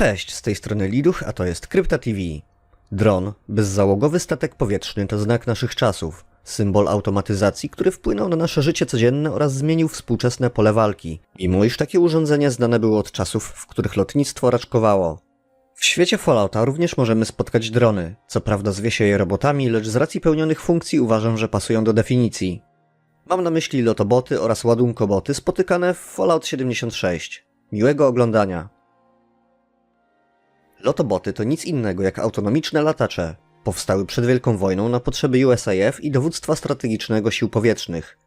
Cześć, z tej strony Liduch, a to jest Krypta TV. Dron, bezzałogowy statek powietrzny to znak naszych czasów, symbol automatyzacji, który wpłynął na nasze życie codzienne oraz zmienił współczesne pole walki, mimo iż takie urządzenia znane były od czasów, w których lotnictwo raczkowało. W świecie Fallouta również możemy spotkać drony, co prawda zwie się je robotami, lecz z racji pełnionych funkcji uważam, że pasują do definicji. Mam na myśli lotoboty oraz ładunkoboty spotykane w Fallout 76. Miłego oglądania. Lotoboty to nic innego jak autonomiczne latacze. Powstały przed Wielką Wojną na potrzeby USAF i dowództwa strategicznego sił powietrznych.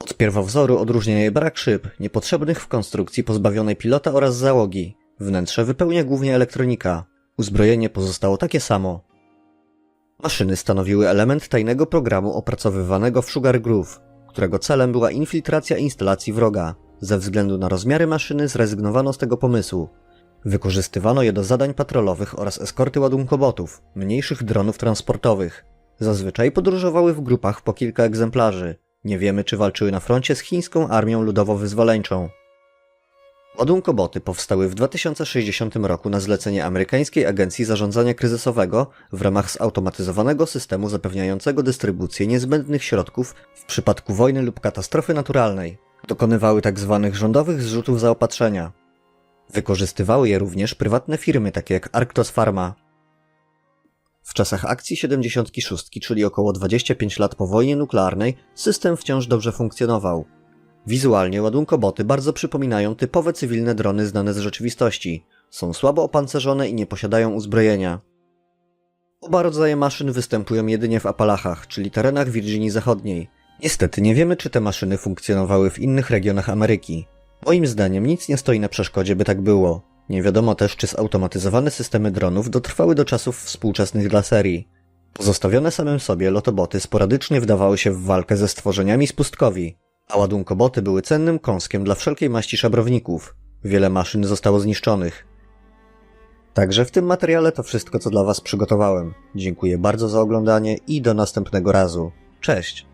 Od pierwowzoru odróżnia je brak szyb, niepotrzebnych w konstrukcji pozbawionej pilota oraz załogi. Wnętrze wypełnia głównie elektronika. Uzbrojenie pozostało takie samo. Maszyny stanowiły element tajnego programu opracowywanego w Sugar Groove, którego celem była infiltracja instalacji wroga. Ze względu na rozmiary maszyny zrezygnowano z tego pomysłu. Wykorzystywano je do zadań patrolowych oraz eskorty ładunkobotów, mniejszych dronów transportowych. Zazwyczaj podróżowały w grupach po kilka egzemplarzy. Nie wiemy, czy walczyły na froncie z chińską armią ludowo-wyzwoleńczą. Ładunkoboty powstały w 2060 roku na zlecenie amerykańskiej Agencji Zarządzania Kryzysowego w ramach zautomatyzowanego systemu zapewniającego dystrybucję niezbędnych środków w przypadku wojny lub katastrofy naturalnej. Dokonywały tzw. rządowych zrzutów zaopatrzenia. Wykorzystywały je również prywatne firmy takie jak Arctos Pharma. W czasach akcji 76, czyli około 25 lat po wojnie nuklearnej, system wciąż dobrze funkcjonował. Wizualnie ładunkoboty bardzo przypominają typowe cywilne drony znane z rzeczywistości. Są słabo opancerzone i nie posiadają uzbrojenia. Oba rodzaje maszyn występują jedynie w Apalachach, czyli terenach Wirginii Zachodniej. Niestety nie wiemy, czy te maszyny funkcjonowały w innych regionach Ameryki. Moim zdaniem nic nie stoi na przeszkodzie, by tak było. Nie wiadomo też, czy zautomatyzowane systemy dronów dotrwały do czasów współczesnych dla serii. Pozostawione samym sobie, lotoboty sporadycznie wdawały się w walkę ze stworzeniami z pustkowi, a ładunkoboty były cennym kąskiem dla wszelkiej maści szabrowników. Wiele maszyn zostało zniszczonych. Także w tym materiale to wszystko, co dla Was przygotowałem. Dziękuję bardzo za oglądanie i do następnego razu. Cześć!